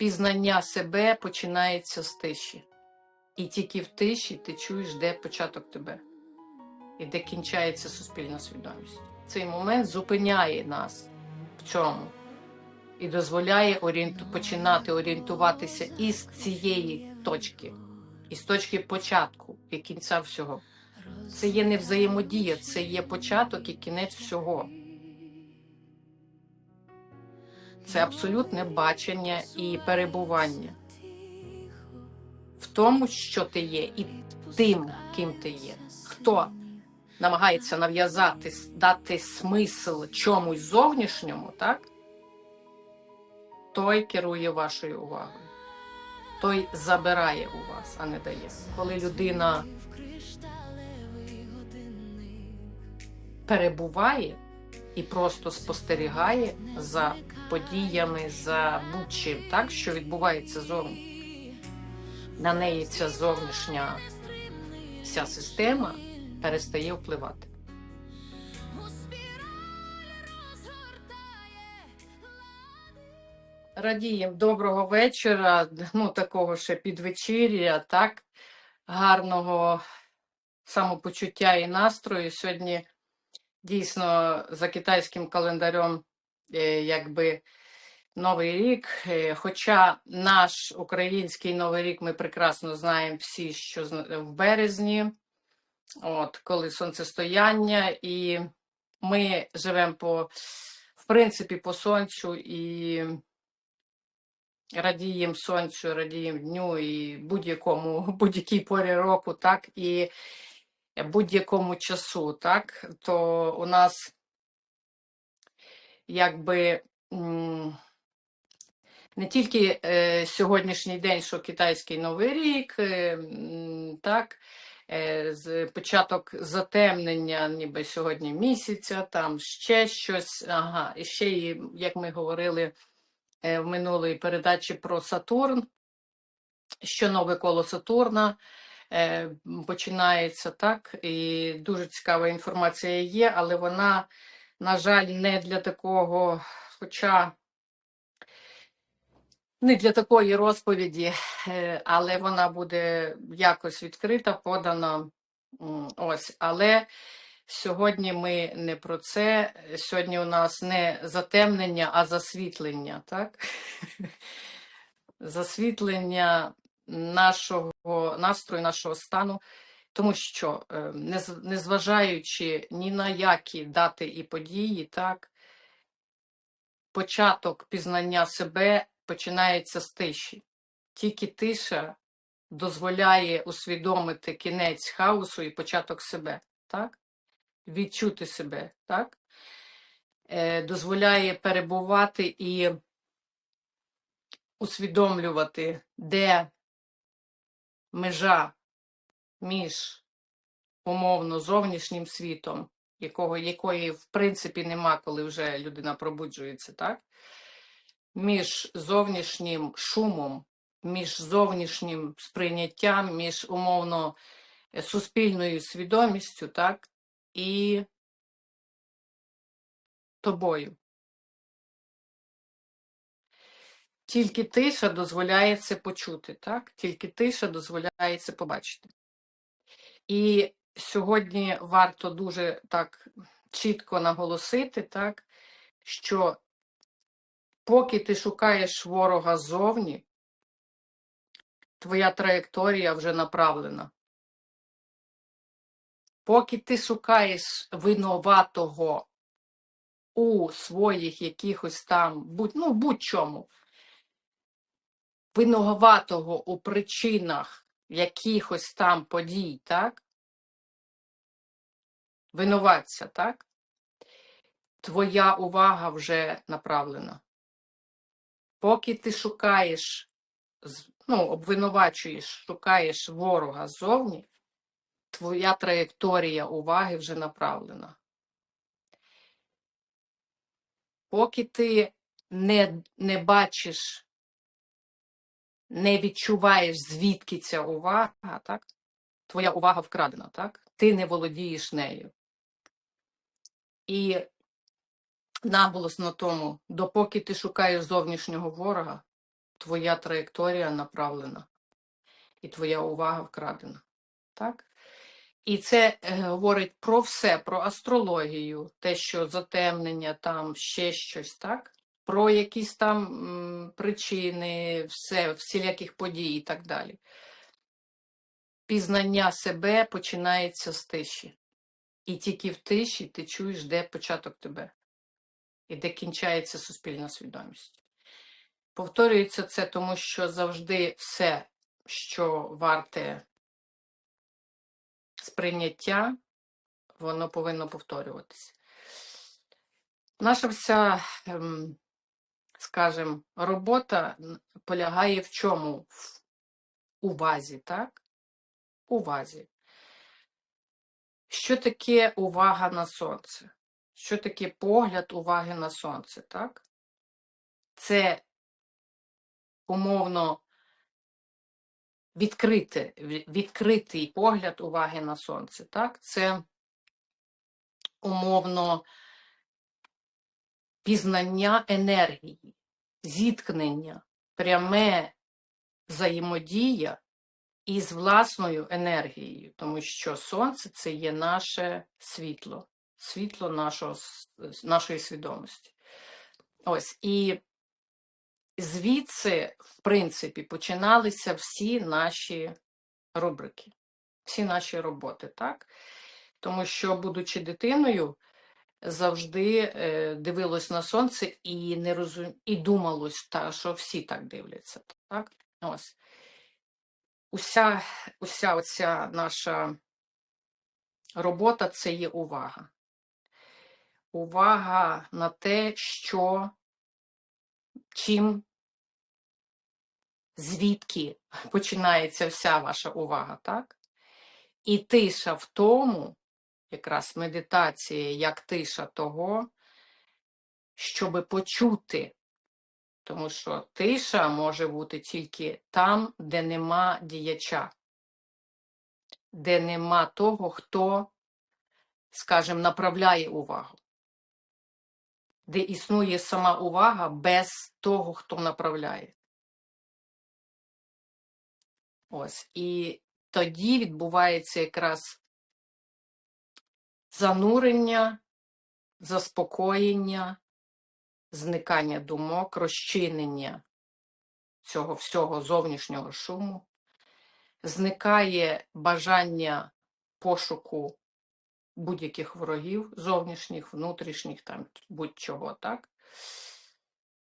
пізнання себе починається з тиші. І тільки в тиші ти чуєш, де початок тебе і де кінчається суспільна свідомість. Цей момент зупиняє нас в цьому і дозволяє орієнту... починати орієнтуватися із цієї точки, із точки початку і кінця всього. Це є не взаємодія, це є початок і кінець всього. Це абсолютне бачення і перебування в тому, що ти є, і тим, ким ти є. Хто намагається нав'язати, дати смисл чомусь зовнішньому, так? Той керує вашою увагою. Той забирає у вас, а не дає. Коли людина перебуває і просто спостерігає за подіями, за будь-чим, так, що відбувається зовні. На неї ця зовнішня вся система перестає впливати. Радіємо доброго вечора, ну такого ще підвечір'я, так, гарного самопочуття і настрою. Сьогодні дійсно за китайським календарем, якби Новий рік. Е, Хоча наш український новий рік ми прекрасно знаємо всі, що зна- в березні, от коли сонцестояння, і ми живемо по, в принципі, по сонцю і радіємо сонцю, радіємо дню і будь-якому, будь-якій порі року, так, і будь-якому часу, так, то у нас якби. не тільки е, сьогоднішній день, що китайський новий рік, е, так, е, з початок затемнення, ніби сьогодні місяця, там ще щось. Ага, і ще і, як ми говорили в минулій передачі про Сатурн, що нове коло Сатурна починається, так, і дуже цікава інформація є, але вона, на жаль, не для такого, хоча не для такої розповіді, е, але вона буде якось відкрита, подана. Ось, але сьогодні ми не про це. Сьогодні у нас не затемнення, а засвітлення, так? Засвітлення нашого настрою, нашого стану, тому що, е, незважаючи ні на які дати і події, так, початок пізнання себе починається з тиші. Тільки тиша дозволяє усвідомити кінець хаосу і початок себе, так? Відчути себе, так? Е, дозволяє перебувати і усвідомлювати, де межа між умовно зовнішнім світом, якого, якої в принципі нема, коли вже людина пробуджується, так? між зовнішнім шумом, між зовнішнім сприйняттям, між умовно е, суспільною свідомістю, так, і тобою. Тільки тиша дозволяє це почути, так? Тільки тиша дозволяє це побачити. І сьогодні варто дуже так чітко наголосити, так, що поки ти шукаєш ворога ззовні, твоя траєкторія вже направлена. Поки ти шукаєш винуватого у своїх якихось там, будь, ну, будь-чому, винуватого у причинах якихось там подій, так? Винуватця, так? Твоя увага вже направлена. Поки ти шукаєш, ну, обвинувачуєш, шукаєш ворога ззовні, твоя траєкторія уваги вже направлена. Поки ти не, не бачиш, не відчуваєш, звідки ця увага, так? Твоя увага вкрадена, так? Ти не володієш нею. І наголос на тому, допоки ти шукаєш зовнішнього ворога, твоя траєкторія направлена, і твоя увага вкрадена. Так? І це е, говорить про все, про астрологію, те, що затемнення, там ще щось, так? Про якісь там причини, все, всіляких подій і так далі. Пізнання себе починається з тиші. І тільки в тиші ти чуєш, де початок тебе, і де кінчається суспільна свідомість. Повторюється це, тому що завжди все, що варте сприйняття, воно повинно повторюватися. Наша вся, ем, скажімо, робота полягає в чому? В увазі, так? Увазі. Що таке увага на сонце? Що таке погляд уваги на сонце, так? Це умовно відкрите, відкритий погляд уваги на сонце, так? Це умовно пізнання енергії, зіткнення, пряме взаємодія із власною енергією, тому що сонце це є наше світло, світло нашого, нашої свідомості. Ось і звідси, в принципі, починалися всі наші рубрики, всі наші роботи, так? Тому що, будучи дитиною, завжди е, дивилось на сонце і не розум... і думалось, та, що всі так дивляться. Так? Ось. Уся, уся оця наша робота це є увага. Увага на те, що чим, звідки починається вся ваша увага, так? І тиша в тому, якраз медитація як тиша того, щоб почути. Тому що тиша може бути тільки там, де нема діяча, де нема того, хто, скажімо, направляє увагу, де існує сама увага без того, хто направляє. Ось. І тоді відбувається якраз занурення, заспокоєння, зникання думок, розчинення цього всього зовнішнього шуму, зникає бажання пошуку будь-яких ворогів, зовнішніх, внутрішніх, там будь-чого, так?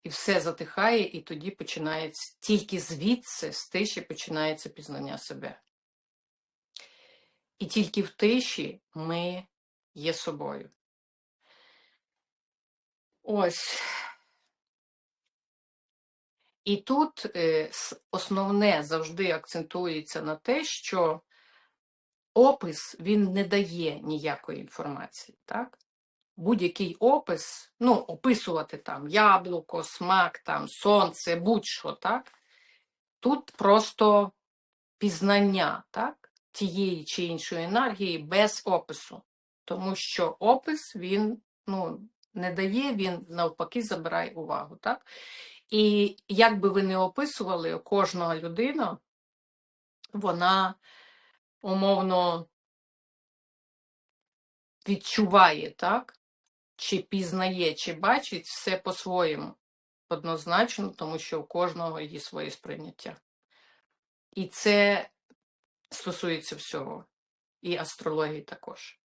І все затихає, і тоді починається тільки звідси, з тиші починається пізнання себе. І тільки в тиші ми є собою. Ось. І тут е, основне завжди акцентується на те, що опис він не дає ніякої інформації. Так? Будь-який опис, ну, описувати там яблуко, смак, там, сонце, будь-що, так? Тут просто пізнання так? тієї чи іншої енергії без опису. Тому що опис він ну, не дає, він навпаки забирає увагу. Так? І як би ви не описували, кожна людина, вона умовно відчуває, так? Чи пізнає, чи бачить все по-своєму. Однозначно, тому що у кожного є своє сприйняття. І це стосується всього, і астрології також.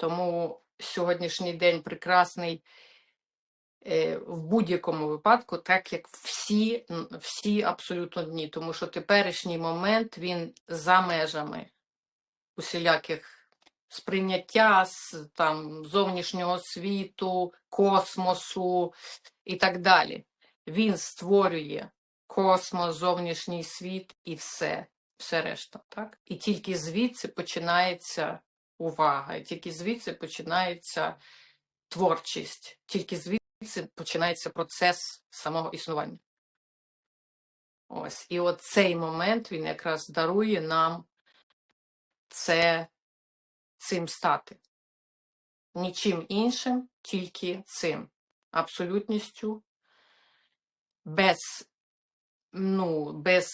Тому сьогоднішній день прекрасний е, в будь-якому випадку, так як всі, всі абсолютно дні, тому що теперішній момент він за межами усіляких сприйняття там зовнішнього світу, космосу і так далі. Він створює космос, зовнішній світ і все, все решта. Так? І тільки звідси починається увага, тільки звідси починається творчість, тільки звідси починається процес самого існування. Ось. І от цей момент він якраз дарує нам це цим стати. Нічим іншим, тільки цим. Абсолютністю, без ну, без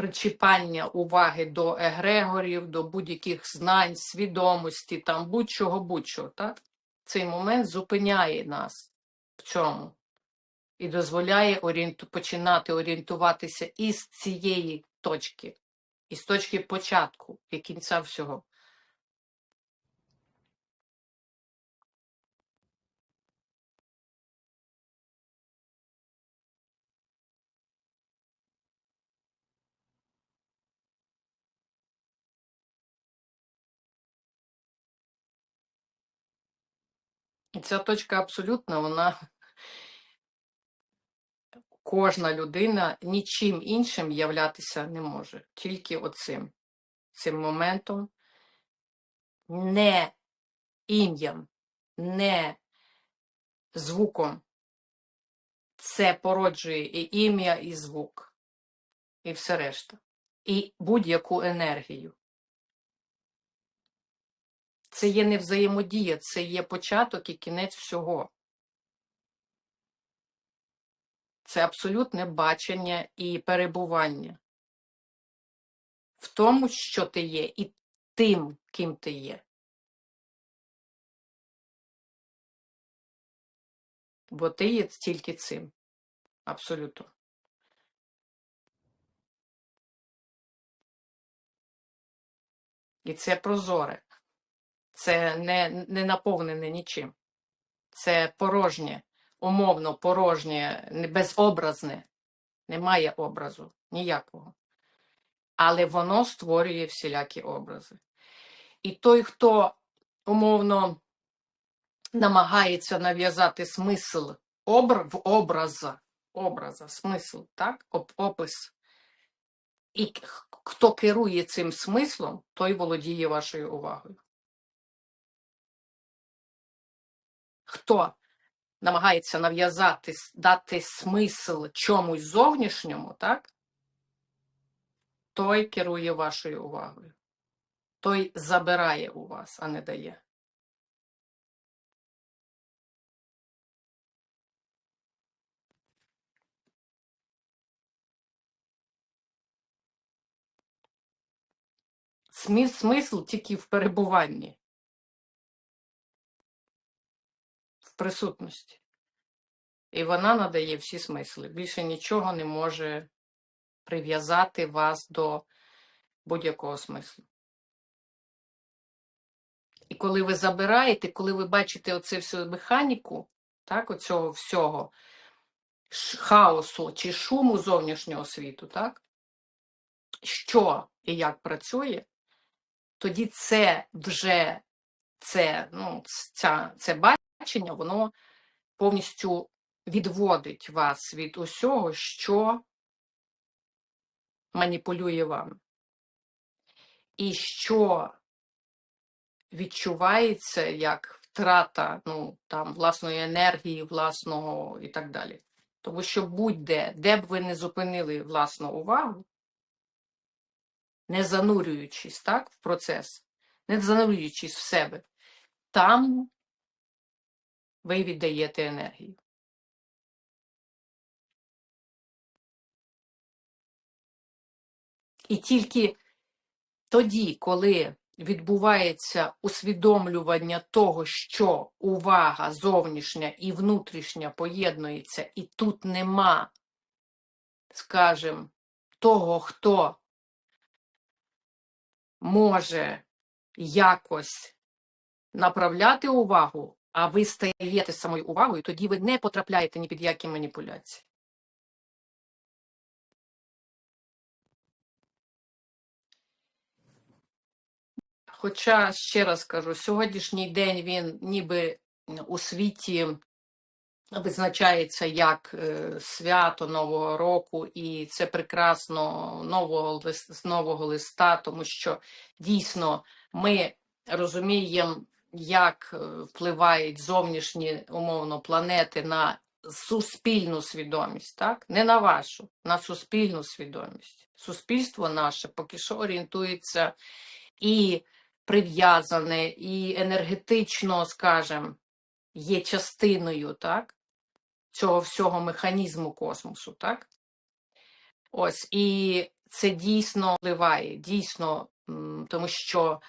причіпання уваги до егрегорів, до будь-яких знань, свідомості, там будь-чого, будь-чого, так? Цей момент зупиняє нас в цьому і дозволяє орієнту, починати орієнтуватися із цієї точки, із точки початку і кінця всього. Ця точка абсолютна, вона кожна людина нічим іншим являтися не може, тільки оцим, цим моментом, не ім'ям, не звуком. Це породжує і ім'я, і звук, і все решта, і будь-яку енергію. Це є не взаємодія, це є початок і кінець всього. Це абсолютне бачення і перебування в тому, що ти є, і тим, ким ти є. Бо ти є тільки цим. Абсолютно. І це прозоре. Це не, не наповнене нічим. Це порожнє, умовно порожнє, не- безобразне. Немає образу ніякого. Але воно створює всілякі образи. І той, хто умовно намагається нав'язати смисл обр... в образа, образа, смисл, так? Оп- опис. І хто керує цим смислом, той володіє вашою увагою. Хто намагається нав'язати, дати смисл чомусь зовнішньому, так? Той керує вашою увагою. Той забирає у вас, а не дає. Смисл тільки в перебуванні, в присутності. І вона надає всі смисли. Більше нічого не може прив'язати вас до будь-якого смислу. І коли ви забираєте, коли ви бачите оце всю механіку, так, оцього всього хаосу чи шуму зовнішнього світу, так, що і як працює, тоді це вже це, ну, ця, це бачення, воно повністю відводить вас від усього, що маніпулює вами. І що відчувається як втрата ну, там, власної енергії, власного і так далі. Тому що будь-де, де б ви не зупинили власну увагу, не занурюючись так, в процес, не занурюючись в себе, там ви віддаєте енергію. І тільки тоді, коли відбувається усвідомлювання того, що увага зовнішня і внутрішня поєднується, і тут нема, скажімо, того, хто може якось направляти увагу, а ви стаєте самою увагою, тоді ви не потрапляєте ні під які маніпуляції. Хоча, ще раз кажу, сьогоднішній день він ніби у світі визначається як е, свято Нового року, і це прекрасно нового, з нового листа, тому що дійсно ми розуміємо, як е, впливають зовнішні умовно планети на суспільну свідомість, так? Не на вашу, на суспільну свідомість. Суспільство наше поки що орієнтується і прив'язане, і енергетично, скажем, є частиною, так? Цього всього механізму космосу, так? Ось, і це дійсно впливає, дійсно, тому що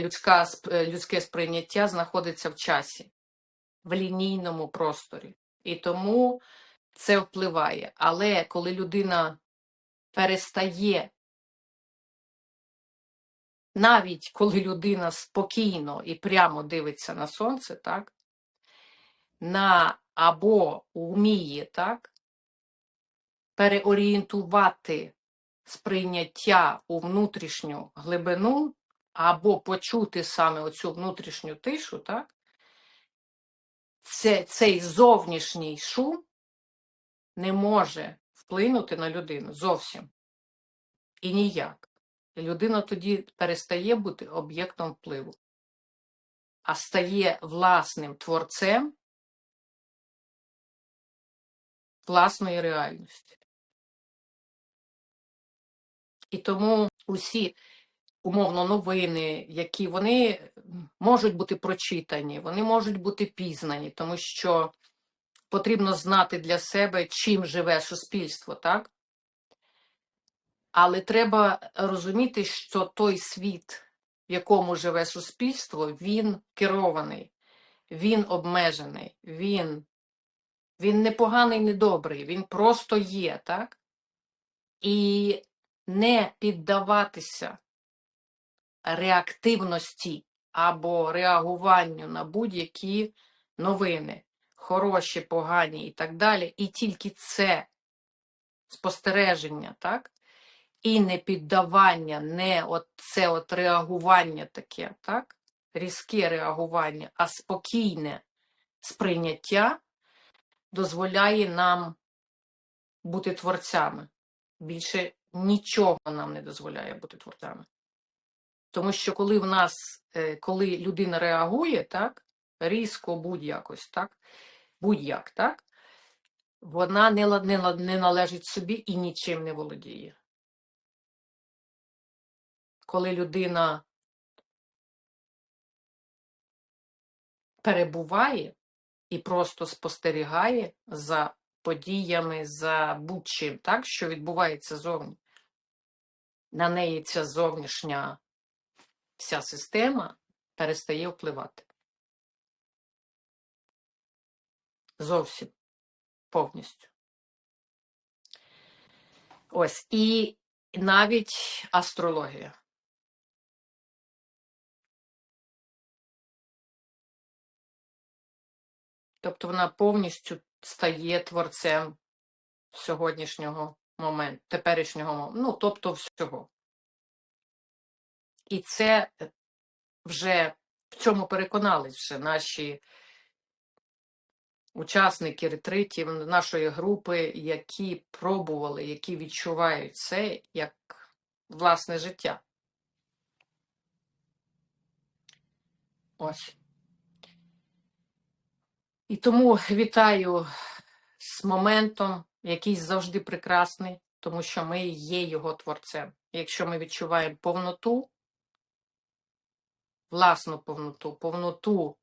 людська, е, людське сприйняття знаходиться в часі, в лінійному просторі. І тому це впливає. Але коли людина перестає, навіть коли людина спокійно і прямо дивиться на сонце, так, на або вміє, так, переорієнтувати сприйняття у внутрішню глибину, або почути саме оцю внутрішню тишу, так, це, цей зовнішній шум не може вплинути на людину зовсім. І ніяк. Людина тоді перестає бути об'єктом впливу, а стає власним творцем власної реальності. І тому усі умовно новини, які вони можуть бути прочитані, вони можуть бути пізнані, тому що потрібно знати для себе, чим живе суспільство, так? Але треба розуміти, що той світ, в якому живе суспільство, він керований, він обмежений, він, він не поганий, не добрий, він просто є, так? І не піддаватися реактивності або реагуванню на будь-які новини, хороші, погані і так далі. І тільки це спостереження, так? І не піддавання, не от це от реагування таке, так? Різке реагування, а спокійне сприйняття дозволяє нам бути творцями. Більше нічого нам не дозволяє бути творцями. Тому що коли в нас, е, коли людина реагує, так, різко будь-якось, так, будь-як, так, вона не, не, не належить собі і нічим не володіє. Коли людина перебуває і просто спостерігає за подіями, за будь-чим, так, що відбувається зовні, на неї ця зовнішня вся система перестає впливати. Зовсім повністю. Ось і навіть астрологія. Тобто вона повністю стає творцем сьогоднішнього моменту, теперішнього ну, тобто всього. І це е, вже в цьому переконались вже наші учасники ретритів нашої групи, які пробували, які відчувають це як власне життя. Ось. І тому вітаю з моментом, який завжди прекрасний, тому що ми є його творцем. Якщо ми відчуваємо повноту, власну повноту, повноту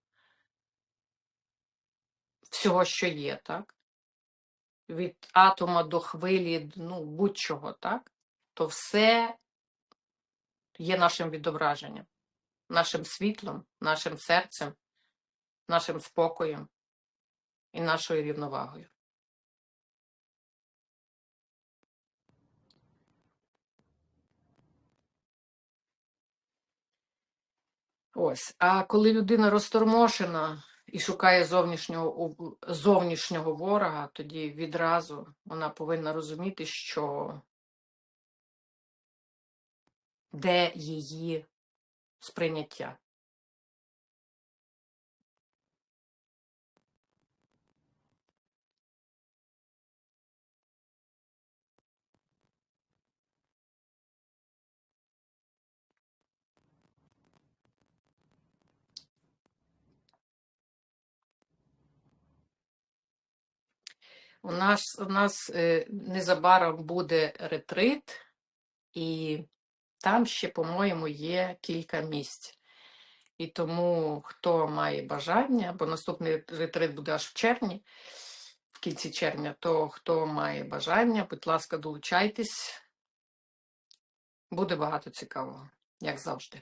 всього, що є, так? Від атома до хвилі, ну, будь-чого, так? То все є нашим відображенням, нашим світлом, нашим серцем, нашим спокоєм і нашою рівновагою. Ось. А коли людина розтормошена і шукає зовнішнього, зовнішнього ворога, тоді відразу вона повинна розуміти, що де її сприйняття. У нас, у нас е, незабаром буде ретрит, і там ще, по-моєму, є кілька місць. І тому, хто має бажання, бо наступний ретрит буде аж в червні, в кінці червня, то хто має бажання, будь ласка, долучайтесь. Буде багато цікавого, як завжди.